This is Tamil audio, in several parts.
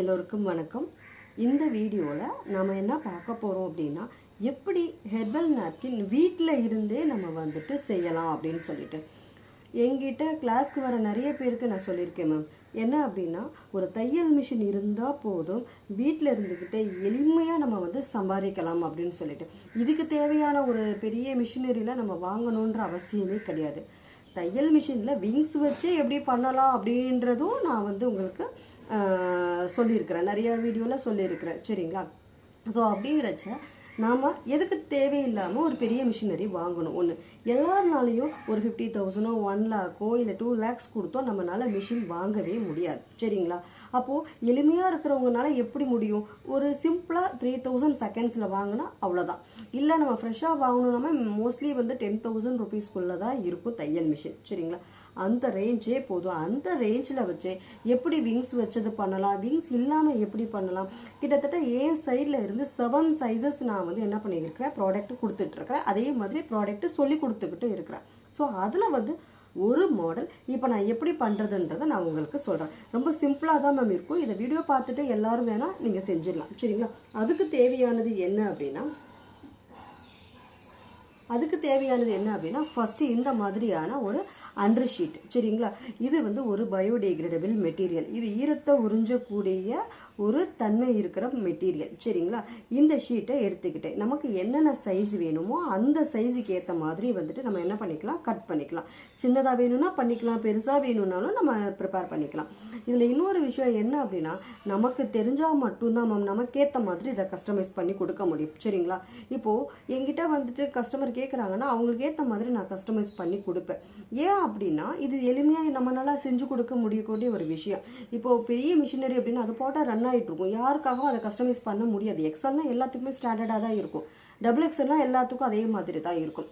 எல்லோருக்கும் வணக்கம். இந்த வீடியோவில் நம்ம என்ன பார்க்க போகிறோம் அப்படின்னா எப்படி ஹெர்பல் நாப்கின் வீட்டில் இருந்தே நம்ம வந்துட்டு செய்யலாம் அப்படின்னு சொல்லிட்டு. எங்கிட்ட கிளாஸ்க்கு வர நிறைய பேருக்கு நான் சொல்லியிருக்கேன் மேம் என்ன அப்படின்னா ஒரு தையல் மிஷின் இருந்தால் போதும் வீட்டில் இருந்துக்கிட்டே எளிமையாக நம்ம வந்து சம்பாதிக்கலாம் அப்படின்னு சொல்லிட்டு. இதுக்கு தேவையான ஒரு பெரிய மிஷினரியில் நம்ம வாங்கணுன்ற அவசியமே கிடையாது. தையல் மிஷினில் விங்ஸ் வச்சு எப்படி பண்ணலாம் அப்படின்றதும் நான் வந்து உங்களுக்கு சொல்லியிருக்கிறேன். நிறைய வீடியோவில் சொல்லியிருக்கிறேன். சரிங்களா? ஸோ அப்படிங்கிறச்ச நாம் எதுக்கு தேவையில்லாமல் ஒரு பெரிய மிஷினரி வாங்கணும்? ஒன்று எல்லாருனாலையும் ஒரு ஃபிஃப்டி தௌசண்டோ ஒன் லேக்கோ இல்லை டூ லேக்ஸ் கொடுத்தோ நம்மளால மிஷின் வாங்கவே முடியாது. சரிங்களா? அப்போது எளிமையாக இருக்கிறவங்கனால எப்படி முடியும்? ஒரு சிம்பிளாக த்ரீ தௌசண்ட் செகண்ட்ஸில் வாங்கினா அவ்வளோதான் இல்லை நம்ம ஃப்ரெஷ்ஷாக வாங்கணும்னா மோஸ்ட்லி வந்து டென் தௌசண்ட் ருபீஸ்க்குள்ளே தான் இருக்கும் தையல் மிஷின் சரிங்களா? அந்த ரேஞ்சே போதும். அந்த ரேஞ்சில் வச்சு எப்படி விங்ஸ் வச்சது பண்ணலாம்? விங்ஸ் இல்லாமல் எப்படி பண்ணலாம்? கிட்டத்தட்ட ஏன் சைடில் இருந்து செவன் சைஸஸ் நான் வந்து என்ன பண்ணியிருக்கிறேன்? ப்ராடக்ட் கொடுத்துட்ருக்கிறேன். அதே மாதிரி ப்ராடக்ட்டு சொல்லி கொடுத்துக்கிட்டு இருக்கிறேன். ஸோ அதில் வந்து ஒரு மாடல் இப்போ நான் எப்படி பண்ணுறதுன்றதை நான் உங்களுக்கு சொல்கிறேன் ரொம்ப சிம்பிளாக தான் மேம் இருக்கும். இதை வீடியோ பார்த்துட்டு எல்லோரும் வேணால் நீங்கள் செஞ்சிடலாம். சரிங்களா? அதுக்கு தேவையானது என்ன அப்படின்னா அதுக்கு தேவையானது என்ன அப்படின்னா ஃபஸ்ட்டு இந்த மாதிரியான ஒரு அண்டர் ஷீட் சரிங்களா? இது வந்து ஒரு பயோடிகிரேடபிள் மெட்டீரியல் இது ஈரத்தை உறிஞ்சக்கூடிய ஒரு தன்மை இருக்கிற மெட்டீரியல் சரிங்களா? இந்த ஷீட்டை எடுத்துக்கிட்டேன் நமக்கு என்னென்ன சைஸ் வேணுமோ அந்த சைஸுக்கு ஏற்ற மாதிரி வந்துட்டு நம்ம என்ன பண்ணிக்கலாம்? கட் பண்ணிக்கலாம். சின்னதாக வேணும்னா பண்ணிக்கலாம். பெருசாக வேணும்னாலும் நம்ம ப்ரிப்பேர் பண்ணிக்கலாம். இதில் இன்னொரு விஷயம் என்ன அப்படின்னா நமக்கு தெரிஞ்சால் மட்டும்தான் மேம் நமக்கேற்ற மாதிரி இதை கஸ்டமைஸ் பண்ணி கொடுக்க முடியும். சரிங்களா? இப்போது என்கிட்ட வந்துட்டு கஸ்டமர் கேட்குறாங்கன்னா அவங்களுக்கு ஏற்ற மாதிரி நான் கஸ்டமைஸ் பண்ணி கொடுப்பேன். ஏன் அப்படின்னா இது எளிமையாக நம்மளால செஞ்சு கொடுக்க முடியக்கூடிய ஒரு விஷயம். இப்போ பெரிய மிஷினரி அப்படின்னா அது போட்டால் ரன் ஆகிட்டு இருக்கும். யாருக்காகவும் அதை கஸ்டமைஸ் பண்ண முடியாது. எக்ஸல்னா எல்லாத்துக்குமே ஸ்டாண்டர்டாக தான் இருக்கும். டபுள் எக்ஸல்னா எல்லாத்துக்கும் அதே மாதிரி தான் இருக்கும்.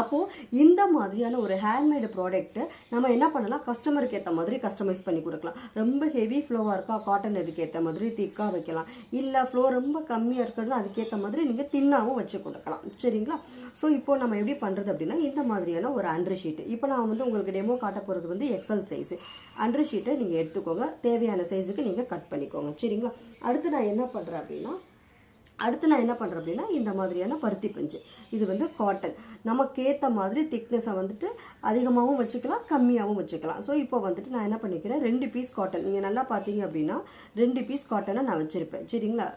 அப்போது இந்த மாதிரியான ஒரு ஹேண்ட்மேடு ப்ராடக்ட் நம்ம என்ன பண்ணலாம்? கஸ்டமருக்கு ஏற்ற மாதிரி கஸ்டமைஸ் பண்ணி கொடுக்கலாம். ரொம்ப ஹெவி ஃப்ளோவாக இருக்கா? காட்டன் இதுக்கு ஏற்ற மாதிரி திக்காக வைக்கலாம். இல்லை ஃப்ளோ ரொம்ப கம்மியாக இருக்கிறது அதுக்கேற்ற மாதிரி நீங்கள் தின்னாகவும் வச்சு கொடுக்கலாம். சரிங்களா? ஸோ இப்போ நம்ம எப்படி பண்ணுறது அப்படின்னா இந்த மாதிரியான ஒரு அண்டர் ஷீட் இப்போ நான் வந்து உங்களுக்கு டெமோ காட்ட போகிறது வந்து எக்ஸல் சைஸு அண்டர் ஷீட்டை நீங்கள் எடுத்துக்கோங்க. தேவையான சைஸுக்கு நீங்கள் கட் பண்ணிக்கோங்க. சரிங்களா? அடுத்து நான் என்ன பண்ணுறேன் அப்படின்னா அடுத்து நான் என்ன பண்ணுறேன் அப்படின்னா இந்த மாதிரியான பருத்தி பஞ்சு. இது வந்து காட்டன் நமக்கு ஏற்ற மாதிரி திக்னஸை வந்துட்டு அதிகமாகவும் வச்சுக்கலாம் கம்மியாகவும் வச்சுக்கலாம். ஸோ இப்போ வந்துட்டு நான் என்ன பண்ணிக்கிறேன் ரெண்டு பீஸ் காட்டன் நீங்கள் நல்லா பார்த்தீங்க அப்படின்னா ரெண்டு பீஸ் காட்டனை நான் வச்சுருப்பேன். சரிங்களா?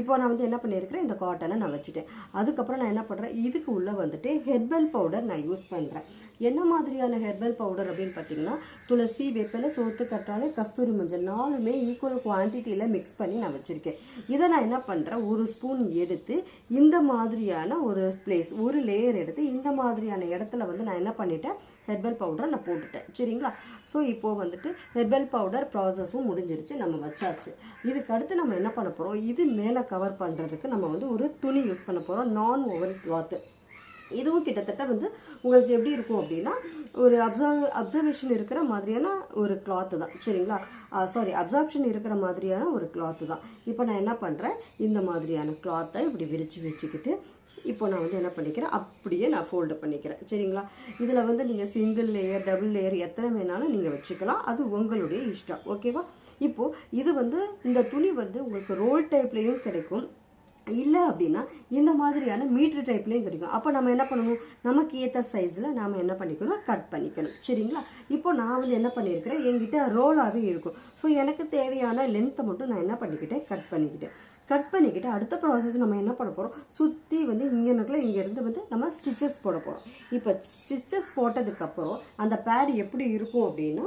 இப்போ நான் வந்து என்ன பண்ணியிருக்கிறேன் இந்த காட்டனை நான் வச்சுட்டேன். அதுக்கப்புறம் நான் என்ன பண்ணுறேன் இதுக்கு உள்ளே வந்துட்டு ஹெர்பல் பவுடர் நான் யூஸ் பண்ணுறேன் என்ன மாதிரியான ஹெர்பல் பவுடர் அப்படின்னு பார்த்தீங்கன்னா துளசி வேப்பிலை சோத்து கற்றாழை கஸ்தூரி மஞ்சள் நாலுமே ஈக்குவல் குவான்டிட்டியில் மிக்ஸ் பண்ணி நான் வச்சுருக்கேன். இதை நான் என்ன பண்ணுறேன் ஒரு ஸ்பூன் எடுத்து இந்த மாதிரியான ஒரு பிளேஸ் ஒரு லேயர் எடுத்து இந்த மாதிரியான இடத்துல வந்து நான் என்ன பண்ணிட்டேன்? ஹெர்பல் பவுடரை நான் போட்டுட்டேன். சரிங்களா? ஸோ இப்போது வந்துட்டு ஹெர்பல் பவுடர் ப்ராசஸும் முடிஞ்சிருச்சு. நம்ம வச்சாச்சு. இதுக்கு அடுத்து நம்ம என்ன பண்ண போகிறோம் இது மேலே கவர் பண்ணுறதுக்கு நம்ம வந்து ஒரு துணி யூஸ் பண்ண போகிறோம் நான் ஓவர் கிளாத்து இதுவும் கிட்டத்தட்ட வந்து உங்களுக்கு எப்படி இருக்கும் அப்படின்னா ஒரு அப்சர்வ் அப்சர்வேஷன் இருக்கிற மாதிரியான ஒரு கிளாத்து தான். சரிங்களா? சாரி அப்சார்ப்ஷன் இருக்கிற மாதிரியான ஒரு கிளாத்து தான். இப்போ நான் என்ன பண்ணுறேன் இந்த மாதிரியான கிளாத்தை இப்படி விரித்து வச்சுக்கிட்டு இப்போ நான் வந்து என்ன பண்ணிக்கிறேன்? அப்படியே நான் ஃபோல்டு பண்ணிக்கிறேன். சரிங்களா? இதில் வந்து நீங்கள் சிங்கிள் லேயர் டபுள் லேயர் எத்தனை வேணாலும் நீங்கள் வச்சுக்கலாம். அது உங்களுடைய இஷ்டம். ஓகேவா இப்போது இது வந்து இந்த துணி வந்து உங்களுக்கு ரோல் டைப்லேயும் கிடைக்கும். இல்லை அப்படின்னா இந்த மாதிரியான மீட்ரு டைப்லேயும் கிடைக்கும். அப்போ நம்ம என்ன பண்ணணும் நமக்கு ஏற்ற சைஸில் நாம் என்ன பண்ணிக்கணும்? கட் பண்ணிக்கணும். சரிங்களா? இப்போ நான் வந்து என்ன பண்ணியிருக்கிறேன்? என்கிட்ட ரோலாகவே இருக்கும். ஸோ எனக்கு தேவையான லென்த்தை மட்டும் நான் என்ன பண்ணிக்கிட்டேன்? கட் பண்ணிக்கிட்டேன். கட் பண்ணிக்கிட்டு அடுத்த ப்ராசஸ் நம்ம என்ன பண்ண போகிறோம் சுற்றி வந்து இங்கனுக்குள்ள இங்கேருந்து வந்து நம்ம ஸ்டிச்சஸ் போட போகிறோம் இப்போ ஸ்டிச்சஸ் போட்டதுக்கப்புறம் அந்த பேடு எப்படி இருக்கும் அப்படின்னா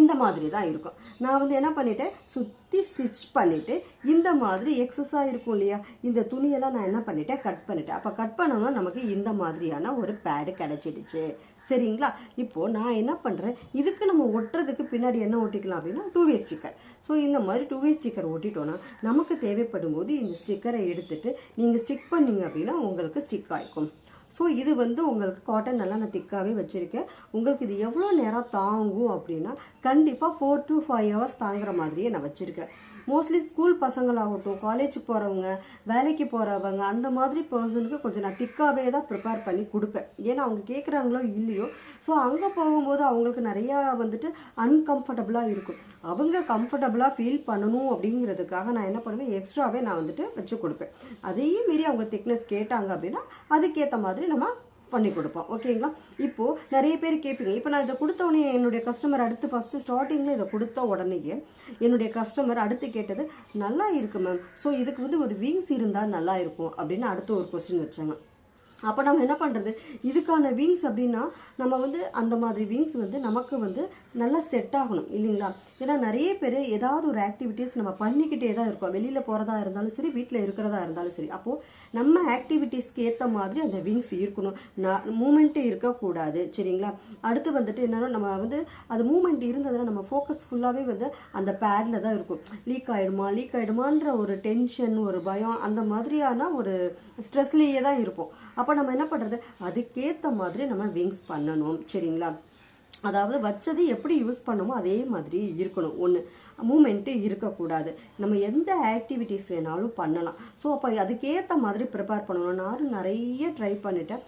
இந்த மாதிரி தான் இருக்கும். நான் வந்து என்ன பண்ணிட்டேன்? சுற்றி ஸ்டிச் பண்ணிவிட்டு இந்த மாதிரி எக்ஸஸாக இருக்கும் இல்லையா? இந்த துணியெல்லாம் நான் என்ன பண்ணிட்டேன்? கட் பண்ணிட்டேன். அப்போ கட் பண்ணோம்னா நமக்கு இந்த மாதிரியான ஒரு பேடு கிடச்சிடுச்சு. சரிங்களா? இப்போது நான் என்ன பண்ணுறேன் இதுக்கு நம்ம ஒட்டுறதுக்கு பின்னாடி என்ன ஒட்டிக்கலாம் அப்படின்னா டூ வே ஸ்டிக்கர் ஸோ இந்த மாதிரி டூ வே ஸ்டிக்கர் ஒட்டிட்டோன்னா நமக்கு தேவைப்படும் போது இந்த ஸ்டிக்கரை எடுத்துகிட்டு நீங்கள் ஸ்டிக் பண்ணீங்க அப்படின்னா உங்களுக்கு ஸ்டிக் ஆகிக்கும் ஸோ இது வந்து உங்களுக்கு காட்டன் நல்லா நான் திக்காகவே வச்சுருக்கேன். உங்களுக்கு இது எவ்வளோ நேரம் தாங்கும் அப்படின்னா கண்டிப்பாக ஃபோர் டு ஃபைவ் ஹவர்ஸ் தாங்குற மாதிரியே நான் வச்சுருக்கேன் மோஸ்ட்லி ஸ்கூல் பசங்களாகட்டும் காலேஜ் போகிறவங்க வேலைக்கு போகிறவங்க அந்த மாதிரி பர்சனுக்கு கொஞ்சம் நான் திக்காகவே தான் ப்ரிப்பேர் பண்ணி கொடுப்பேன். ஏன்னா அவங்க கேட்குறாங்களோ இல்லையோ ஸோ அங்கே போகும்போது அவங்களுக்கு நிறையா வந்துட்டு அன்கம்ஃபர்டபுளாக இருக்கும். அவங்க கம்ஃபர்டபுளாக ஃபீல் பண்ணணும் அப்படிங்கிறதுக்காக நான் என்ன பண்ணுவேன் எக்ஸ்ட்ராவே நான் வந்துட்டு வச்சு கொடுப்பேன். அதையும் மீறி அவங்க திக்னஸ் கேட்டாங்க அப்படின்னா அதுக்கேற்ற மாதிரி நம்ம பண்ணி கொடுப்போம். ஓகேங்களா இப்போது நிறைய பேர் கேட்பீங்க இப்போ நான் இதை கொடுத்த உடனே என்னுடைய கஸ்டமர் அடுத்து ஃபஸ்ட்டு ஸ்டார்டிங்கில் இதை கொடுத்த உடனேயே என்னுடைய கஸ்டமர் அடுத்து கேட்டது நல்லா இருக்குது மேம் ஸோ இதுக்கு வந்து ஒரு விங்ஸ் இருந்தால் நல்லா இருக்கும். அப்படின்னு அடுத்து ஒரு கொஸ்டின் வச்சாங்க. அப்போ நம்ம என்ன பண்ணுறது இதுக்கான விங்ஸ் அப்படின்னா நம்ம வந்து அந்த மாதிரி விங்ஸ் வந்து நமக்கு வந்து நல்லா செட் ஆகணும் இல்லைங்களா? ஏன்னா நிறைய பேர் ஏதாவது ஒரு ஆக்டிவிட்டீஸ் நம்ம பண்ணிக்கிட்டே தான் இருக்கோம். வெளியில் போகிறதா இருந்தாலும் சரி வீட்டில் இருக்கிறதா இருந்தாலும் சரி. அப்போது நம்ம ஆக்டிவிட்டீஸ்க்கு ஏற்ற மாதிரி அந்த விங்ஸ் இருக்கணும். நான் மூமெண்ட்டே இருக்கக்கூடாது சரிங்களா? அடுத்து வந்துட்டு என்னன்னா நம்ம வந்து அது மூமெண்ட் இருந்ததுன்னா நம்ம ஃபோக்கஸ் ஃபுல்லாகவே வந்து அந்த பேடில் தான் இருக்கும். லீக் ஆகிடுமா லீக் ஆகிடுமான்ற ஒரு டென்ஷன் ஒரு பயம் அந்த மாதிரியான ஒரு ஸ்ட்ரெஸ்லேயே தான் இருப்போம். அப்போ நம்ம என்ன பண்ணுறது அதுக்கேற்ற மாதிரி நம்ம விங்ஸ் பண்ணணும் சரிங்களா? அதாவது வச்சது எப்படி யூஸ் பண்ணமோ அதே மாதிரி இருக்கணும். ஒன்று மூமெண்ட்டு இருக்கக்கூடாது. நம்ம எந்த ஆக்டிவிட்டீஸ் வேணாலும் பண்ணலாம். ஸோ அப்போ அதுக்கேற்ற மாதிரி ப்ரிப்பேர் பண்ணணும். நானும் நிறைய ட்ரை பண்ணிட்டேன்.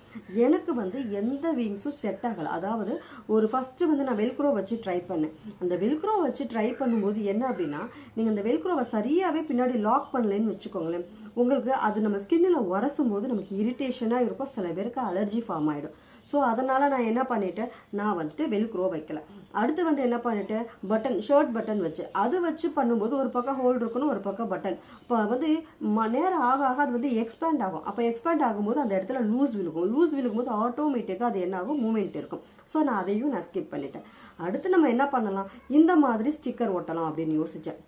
எனக்கு வந்து எந்த விங்ஸும் செட் ஆகலை. அதாவது ஒரு ஃபஸ்ட்டு வந்து நான் வெல்க்ரோ வச்சு ட்ரை பண்ணேன். அந்த வெல்க்ரோ வச்சு ட்ரை பண்ணும்போது என்ன அப்படின்னா நீங்கள் அந்த வெல்க்ரோவை சரியாகவே பின்னாடி லாக் பண்ணலன்னு வச்சுக்கோங்களேன். உங்களுக்கு அது நம்ம ஸ்கின்னில் உரசும் போது நமக்கு இரிட்டேஷனாக இருக்கும். சில பேருக்கு அலர்ஜி ஃபார்ம் ஆகிடும் ஸோ அதனால் நான் என்ன பண்ணிட்டேன்? நான் வந்துட்டு வெல்க்ரோ வைக்கல. அடுத்து வந்து என்ன பண்ணிட்டேன்? பட்டன் ஷர்ட் பட்டன் வச்சு. அது வச்சு பண்ணும்போது ஒரு பக்கம் ஹோல் இருக்கணும் ஒரு பக்கம் பட்டன் இப்போ வந்து ம- நேரம் ஆக ஆக அது வந்து எக்ஸ்பேண்ட் ஆகும். அப்போ எக்ஸ்பேண்ட் ஆகும்போது அந்த இடத்துல லூஸ் விழுகும். லூஸ் விழுகும்போது ஆட்டோமேட்டிக்காக அது என்ன ஆகும்? மூமெண்ட் இருக்கும். ஸோ நான் அதையும் நான் ஸ்கிப் பண்ணிட்டேன். அடுத்து நம்ம என்ன பண்ணலாம்? இந்த மாதிரி ஸ்டிக்கர் ஒட்டலாம் அப்படின்னு யோசித்தேன்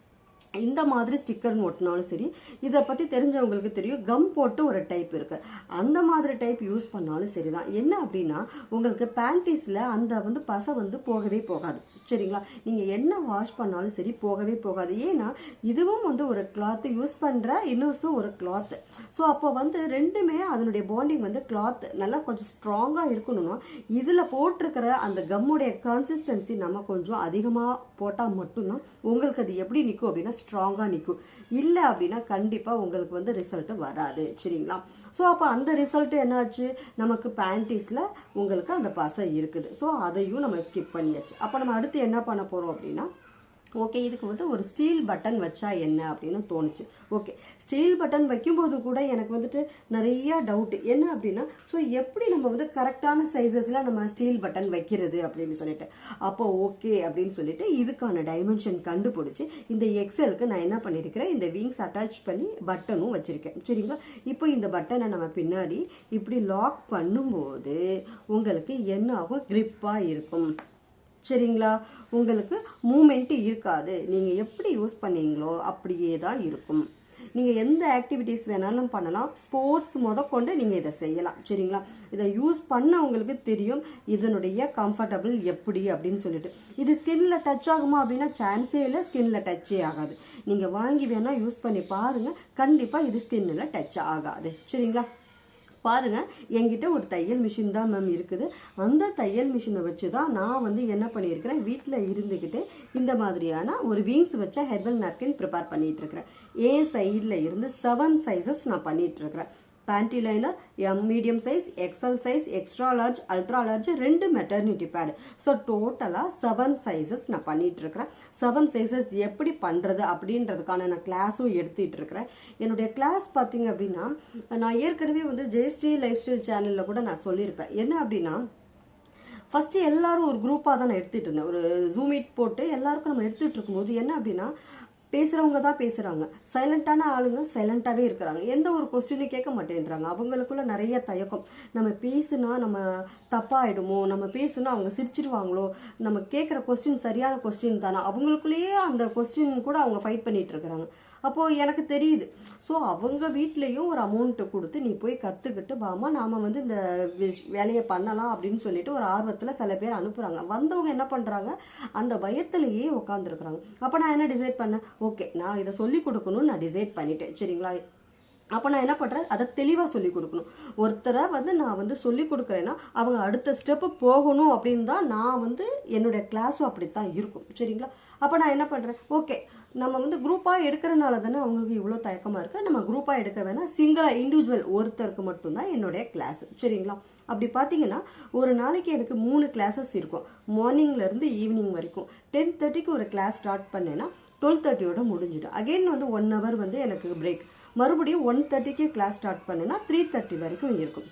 இந்த மாதிரி ஸ்டிக்கர்னு ஒட்டினாலும் சரி இதை பற்றி தெரிஞ்சவங்களுக்கு தெரியும். கம் போட்டு ஒரு டைப் இருக்குது அந்த மாதிரி டைப் யூஸ் பண்ணாலும் சரி தான் என்ன அப்படின்னா உங்களுக்கு பேண்டீஸில் அந்த வந்து பசை வந்து போகவே போகாது. சரிங்களா? நீங்கள் என்ன வாஷ் பண்ணாலும் சரி போகவே போகாது. ஏன்னா இதுவும் வந்து ஒரு கிளாத்து யூஸ் பண்ணுற இன்னொருசும் ஒரு கிளாத்து ஸோ அப்போ வந்து ரெண்டுமே அதனுடைய பாண்டிங் வந்து கிளாத் நல்லா கொஞ்சம் ஸ்ட்ராங்காக இருக்கணும்னா இதில் போட்டிருக்கிற அந்த கம்முடைய கன்சிஸ்டன்சி நம்ம கொஞ்சம் அதிகமாக போட்டால் மட்டும்தான் உங்களுக்கு அது எப்படி நிற்கும் அப்படின்னு ஸ்ட்ராங்காக நிற்கும் இல்லை அப்படின்னா கண்டிப்பாக உங்களுக்கு வந்து ரிசல்ட்டு வராது. சரிங்களா? ஸோ அப்போ அந்த ரிசல்ட்டு என்னாச்சு? நமக்கு பேண்டீஸில் உங்களுக்கு அந்த பசை இருக்குது. ஸோ அதையும் நம்ம ஸ்கிப் பண்ணியாச்சு. அப்போ நம்ம அடுத்து என்ன பண்ண போகிறோம் அப்படின்னா ஓகே இதுக்கு வந்து ஒரு ஸ்டீல் பட்டன் வச்சா என்ன அப்படின்னு தோணுச்சு. ஓகே ஸ்டீல் பட்டன் வைக்கும்போது கூட எனக்கு வந்துட்டு நிறைய டவுட் என்ன அப்படின்னா ஸோ எப்படி நம்ம வந்து கரெக்டான சைஸஸில் நம்ம ஸ்டீல் பட்டன் வைக்கிறது அப்படின்னு சொல்லிட்டு. அப்போ ஓகே அப்படின்னு சொல்லிட்டு இதுக்கான டைமென்ஷன் கண்டுபிடிச்சி இந்த எக்ஸலுக்கு நான் என்ன பண்ணியிருக்கிறேன் இந்த விங்ஸ் அட்டாச் பண்ணி பட்டனும் வச்சுருக்கேன். சரிங்களா? இப்போ இந்த பட்டனை நம்ம பின்னாடி இப்படி லாக் பண்ணும்போது உங்களுக்கு என்ன ஆகும் கிரிப்பாக இருக்கும். சரிங்களா? உங்களுக்கு மூமெண்ட்டு இருக்காது. நீங்கள் எப்படி யூஸ் பண்ணீங்களோ அப்படியே தான் இருக்கும். நீங்கள் எந்த ஆக்டிவிட்டீஸ் வேணாலும் பண்ணலாம். ஸ்போர்ட்ஸ் முதக்கொண்டு நீங்கள் இதை செய்யலாம். சரிங்களா? இதை யூஸ் பண்ண உங்களுக்கு தெரியும். இதனுடைய கம்ஃபர்டபுள் எப்படி அப்படின்னு சொல்லிட்டு. இது ஸ்கின்ல டச் ஆகுமா அப்படின்னா சான்ஸே இல்லை ஸ்கின்ல டச்சே ஆகாது. நீங்கள் வாங்கி வேணால் யூஸ் பண்ணி பாருங்கள் கண்டிப்பாக இது ஸ்கின்னில் டச் ஆகாது. சரிங்களா? பாருங்கள் என்கிட்ட ஒரு தையல் மிஷின் தான் மேம் இருக்குது. அந்த தையல் மிஷினை வச்சு தான் நான் வந்து என்ன பண்ணியிருக்கிறேன் வீட்டில் இருந்துக்கிட்டு இந்த மாதிரியான ஒரு விங்ஸ் வச்ச ஹெர்பல் நாப்கின் ப்ரிப்பேர் பண்ணிகிட்ருக்கிறேன் ஏ சைடில் இருந்து செவன் சைஸஸ் நான் பண்ணிகிட்ருக்கிறேன் இருக்கிறேன் panty liner M medium size XL size extra large ultra large ரெண்டு மெட்டர்னிட்டி பேடு ஸோ டோட்டலாக செவன் சைஸஸ் நான் பண்ணிட்டு இருக்கிறேன் செவன் சைஸஸ் எப்படி பண்ணுறது அப்படின்றதுக்கான நான் கிளாஸும் எடுத்துட்டு இருக்கிறேன் என்னுடைய கிளாஸ் பார்த்தீங்க அப்படின்னா நான் ஏற்கனவே வந்து ஜெயஸ்ரீ லைஃப் ஸ்டைல் சேனலில் கூட நான் சொல்லியிருப்பேன். என்ன அப்படின்னா ஃபர்ஸ்ட் எல்லாரும் ஒரு குரூப்பாக தான் நான் எடுத்துட்டு இருந்தேன். ஒரு ஜூம் மீட் போட்டு எல்லாருக்கும் நம்ம எடுத்துட்டு இருக்கும்போது என்ன அப்படின்னா பேசுறவங்க தான் பேசுறாங்க. சைலண்டான ஆளுங்க சைலண்டாவே இருக்கிறாங்க. எந்த ஒரு கொஸ்டினும் கேட்க மாட்டேன்றாங்க. அவங்களுக்குள்ள நிறைய தயக்கம். நம்ம பேசுனா நம்ம தப்பாயிடுமோ? நம்ம பேசுனா அவங்க சிரிச்சிருவாங்களோ நம்ம கேட்குற கொஸ்டின் சரியான கொஸ்டின் தானே? அவங்களுக்குள்ளேயே அந்த கொஸ்டின் கூட அவங்க ஃபைட் பண்ணிட்டு இருக்கிறாங்க. அப்போ எனக்கு தெரியுது. ஸோ அவங்க வீட்லேயும் ஒரு அமௌண்ட்டு கொடுத்து நீ போய் கற்றுக்கிட்டு வாமா நாம் வந்து இந்த விஷ்- வேலையை பண்ணலாம் அப்படின்னு சொல்லிட்டு ஒரு ஆர்வத்தில் சில பேர் அனுப்புகிறாங்க வந்தவங்க என்ன பண்ணுறாங்க அந்த பயத்திலேயே உட்காந்துருக்குறாங்க அப்போ நான் என்ன டிசைட் பண்ணேன்? ஓகே நான் இதை சொல்லி கொடுக்கணும்னு நான் டிசைட் பண்ணிட்டேன். சரிங்களா? அப்போ நான் என்ன பண்ணுறேன் அதை தெளிவாக சொல்லி கொடுக்கணும். ஒருத்தரை வந்து நான் வந்து சொல்லி கொடுக்குறேன்னா அவங்க அடுத்த ஸ்டெப்பு போகணும் அப்படின்னு தான் நான் வந்து என்னுடைய கிளாஸும் அப்படித்தான் இருக்கும். சரிங்களா? அப்போ நான் என்ன பண்ணுறேன் ஓகே நம்ம வந்து குரூப்பாக எடுக்கிறனால தானே அவங்களுக்கு இவ்வளோ தயக்கமாக இருக்குது நம்ம குரூப்பாக எடுக்க வேணால் சிங்கிளாக இண்டிவிஜுவல் ஒருத்தருக்கு மட்டும்தான் என்னுடைய கிளாஸ் சரிங்களா? அப்படி பார்த்தீங்கன்னா ஒரு நாளைக்கு எனக்கு மூணு கிளாஸஸ் இருக்கும். மார்னிங்லேருந்து ஈவினிங் வரைக்கும். டென் தேர்ட்டிக்கு ஒரு கிளாஸ் ஸ்டார்ட் பண்ணேன்னா டுவெல் தேர்ட்டியோட முடிஞ்சிடும். அகைன் வந்து ஒன் ஹவர் வந்து எனக்கு பிரேக் மறுபடியும் ஒன் தேர்ட்டிக்கு கிளாஸ் ஸ்டார்ட் பண்ணேன்னா த்ரீ தேர்ட்டி வரைக்கும் இருக்கும்.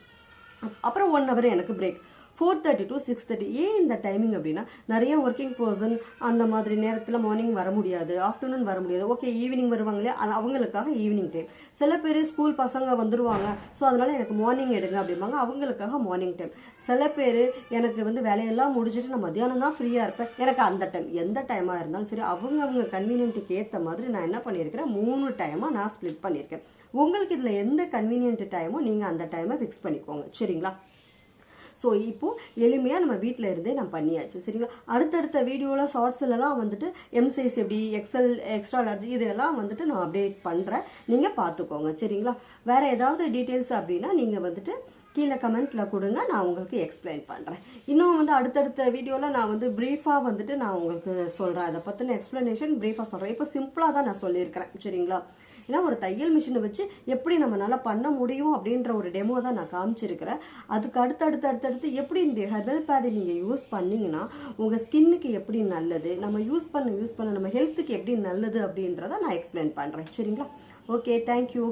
அப்புறம் ஒன் ஹவர் எனக்கு break four thirty to six thirty ஏன் இந்த டைமிங் அப்படின்னா நிறைய ஒர்க்கிங் பர்சன் அந்த மாதிரி நேரத்தில் மார்னிங் வர முடியாது ஆஃப்டர்நூன் வர முடியாது. ஓகே ஈவினிங் வருவாங்களே அது அவங்களுக்காக ஈவினிங் டைம் சில பேர் ஸ்கூல் பசங்க வந்துருவாங்க ஸோ அதனால எனக்கு மார்னிங் எடுங்க அப்படிம்பாங்க அவங்களுக்காக மார்னிங் டைம் சில பேர் எனக்கு வந்து வேலையெல்லாம் முடிச்சுட்டு நான் மத்தியானம் தான் ஃப்ரீயாக இருப்பேன். எனக்கு அந்த டைம் எந்த டைமாக இருந்தாலும் சரி அவங்க அவங்க கன்வீனியன்ட்டுக்கு ஏற்ற மாதிரி நான் என்ன பண்ணியிருக்கிறேன் மூணு டைமாக நான் ஸ்ப்ளிட் பண்ணியிருக்கேன். உங்களுக்கு இதில் எந்த கன்வீனியன்ட் டைமோ நீங்கள் அந்த டைமை ஃபிக்ஸ் பண்ணிக்கோங்க. சரிங்களா? ஸோ இப்போ எளிமையாக நம்ம வீட்டில் இருந்தே நம்ம பண்ணியாச்சு சரிங்களா? அடுத்தடுத்த வீடியோவில் ஷார்ட்ஸ்லலாம் வந்துட்டு எம் சைஸ் எப்படி எக்ஸல் எக்ஸ்ட்ரா லார்ஜ் இதெல்லாம் வந்துட்டு நான் அப்டேட் பண்ணுறேன் நீங்கள் பார்த்துக்கோங்க சரிங்களா? வேறு ஏதாவது டீட்டெயில்ஸ் அப்படின்னா நீங்கள் வந்துட்டு கீழே கமெண்ட்டில் கொடுங்க நான் உங்களுக்கு எக்ஸ்பிளைன் பண்ணுறேன் இன்னும் வந்து அடுத்தடுத்த வீடியோவில் நான் வந்து ப்ரீஃபாக வந்துட்டு நான் உங்களுக்கு சொல்கிறேன் அதை பற்றின எக்ஸ்ப்ளனேஷன் ப்ரீஃபாக சொல்கிறேன் இப்போ சிம்பிளாக தான் நான் சொல்லியிருக்கிறேன் சரிங்களா? ஏன்னா ஒரு தையல் மிஷினை வச்சு எப்படி நம்மளால பண்ண முடியும் அப்படின்ற ஒரு டெமோ தான் நான் காமிச்சிருக்கிறேன். அதுக்கு அடுத்து அடுத்து அடுத்தடுத்து எப்படி இந்த ஹெர்பல் பேடை நீங்கள் யூஸ் பண்ணீங்கன்னா உங்கள் ஸ்கின்னுக்கு எப்படி நல்லது நம்ம யூஸ் பண்ண யூஸ் பண்ண நம்ம ஹெல்த்துக்கு எப்படி நல்லது அப்படின்றத நான் எக்ஸ்பிளைன் பண்ணுறேன் சரிங்களா? Okay thank you